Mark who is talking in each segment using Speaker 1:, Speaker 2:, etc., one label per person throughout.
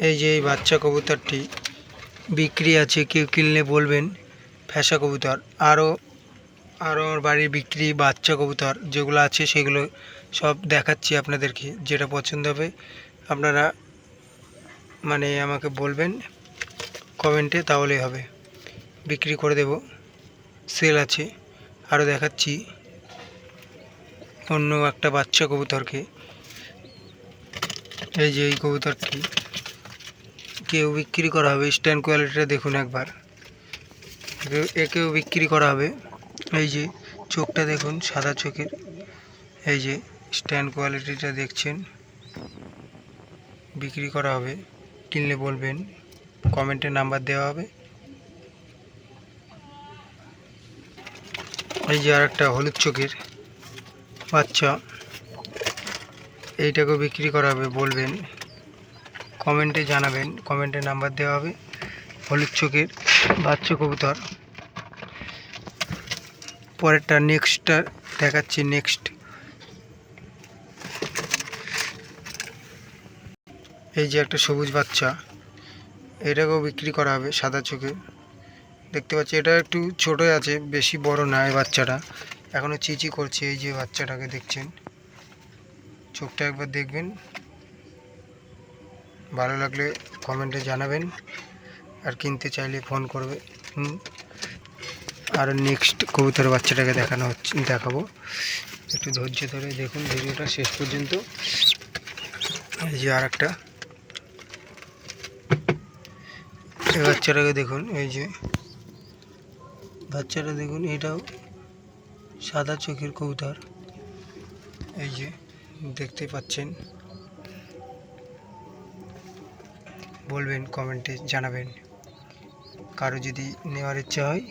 Speaker 1: এই যে এই বাচ্চা কবুতরটি বিক্রি আছে, কেউ কিনলে বলবেন ফ্যাসা কবুতর। আরও আরও আমার বাড়ির বিক্রি বাচ্চা কবুতর যেগুলো আছে সেগুলো সব দেখাচ্ছি আপনাদেরকে, যেটা পছন্দ হবে। আপনারা মানে আমাকে বলবেন, কমেন্টে তাহলেই হবে। বিক্রি করে দেব। সেল আছে। আরও দেখাচ্ছি। অন্য একটা বাচ্চা কবুতরকে। এই যে এই কবুতরটি। কেউ বিক্রি করা হবে, স্ট্যান্ড কোয়ালিটিটা দেখুন একবার। একেও বিক্রি করা হবে। এই যে, চোখটা দেখুন, সাদা চোখের। এই যে, স্ট্যান্ড কোয়ালিটিটা দেখছেন, বিক্রি করা হবে। কিনলে বলবেন, কমেন্টে নাম্বার দেওয়া হবে। এই যে আর একটা হলুদ চোখের বাচ্চা, এইটাকেও বিক্রি করা হবে, বলবেন। কমেন্টে জানাবেন, কমেন্টে নাম্বার দেওয়া হবে, হলুদ চোখের বাচ্চা কবুতর। পরেরটা নেক্সটটা দেখাচ্ছি নেক্সট এই যে একটা সবুজ বাচ্চা, এটাকেও বিক্রি করা হবে সাদা চোখে। দেখতে পাচ্ছি, এটা একটু ছোটোই আছে, বেশি বড় না এই বাচ্চাটা। এখনও চিচি করছে এই যে বাচ্চাটাকে দেখছেন। চোখটা একবার দেখবেন। ভালো লাগলে কমেন্টে জানাবেন আর কিনতে চাইলে ফোন করবে। আর নেক্সট কবুতর বাচ্চাটাকে দেখানো হচ্ছে, দেখাবো। একটু ধৈর্য ধরে দেখুন ভিডিওটা শেষ পর্যন্ত। এই যে আর একটা এই বাচ্চাটাকে দেখুন, এই যে। বাচ্চাটা দেখুন, এটাও সাদা চোখের কবুতর। এই যে, দেখতে পাচ্ছেন। বলবেন, কমেন্টে জানাবেন। কারও যদি নেওয়ার ইচ্ছা হয়,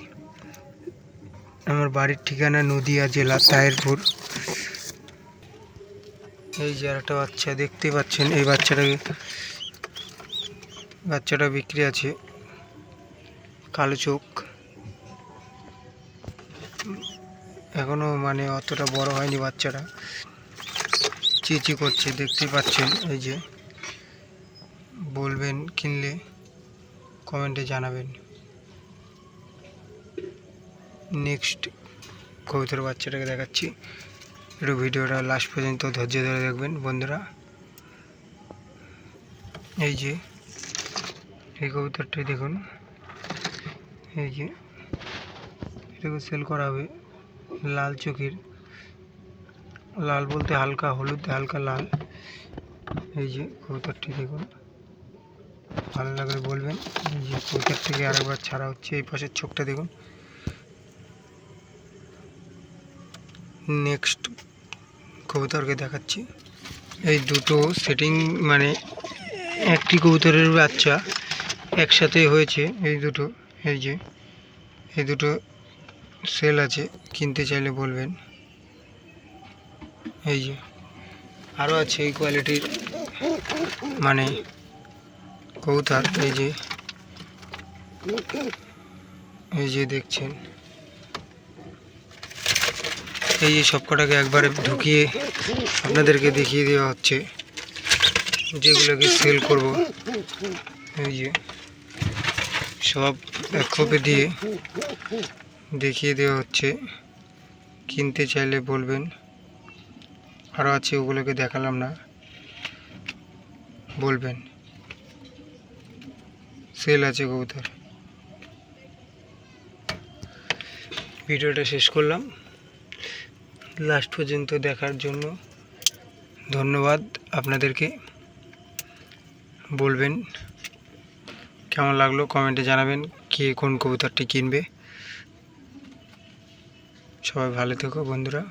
Speaker 1: আমার বাড়ির ঠিকানা নদিয়া জেলা তায়েরপুর এই যে একটা বাচ্চা দেখতে পাচ্ছেন, এই বাচ্চাটাকে বাচ্চাটা বিক্রি আছে কালো চোখ। এখনও মানে অতটা বড় হয়নি বাচ্চাটা। চিচি করছে দেখতেই পাচ্ছেন, এই যে। বলবেন, কিনলে কমেন্টে জানাবেন। নেক্সট কবুতর বাচ্চাটাকে দেখাচ্ছি। একটু ভিডিওটা লাস্ট পর্যন্ত ধৈর্য ধরে দেখবেন বন্ধুরা। এই যে, এই কবুতরটি দেখুন। এই যে, এটাকে সেল করা হবে লাল চোখের। লাল বলতে হালকা, হলুদ, হালকা লাল। এই যে কবুতরটি দেখুন। ভালো লাগলে বলবেন। যে কবুতর থেকে আরেকবার ছাড়া হচ্ছে, এই পাশের চোখটা দেখুন। নেক্সট কবুতরকে দেখাচ্ছি। এই দুটো সেটিং মানে একটি কবুতরের বাচ্চা একসাথে হয়েছে, এই দুটো, এই যে, এই দুটো সেল আছে, কিনতে চাইলে বলবেন। এই যে আরও আছে এই কোয়ালিটির মানে কবুতর এই যে। এই যে দেখছেন। এই যে সবকটাকে একবারে ঢুকিয়ে আপনাদেরকে দেখিয়ে দেওয়া হচ্ছে। যেগুলোকে সেল করব। এই যে। সব এক খোপে দিয়ে দেখিয়ে দেওয়া হচ্ছে। কিনতে চাইলে বলবেন। আরও আছে, ওগুলোকে দেখালাম না। বলবেন। সেল আছে কবুতর। ভিডিওটা শেষ করলাম। লাস্ট পর্যন্ত দেখার জন্য ধন্যবাদ। আপনাদেরকে বলবেন কেমন লাগল, কমেন্টে জানাবেন কে কোন কবুতরটি কিনবে। সবাই ভালো থেকো বন্ধুরা।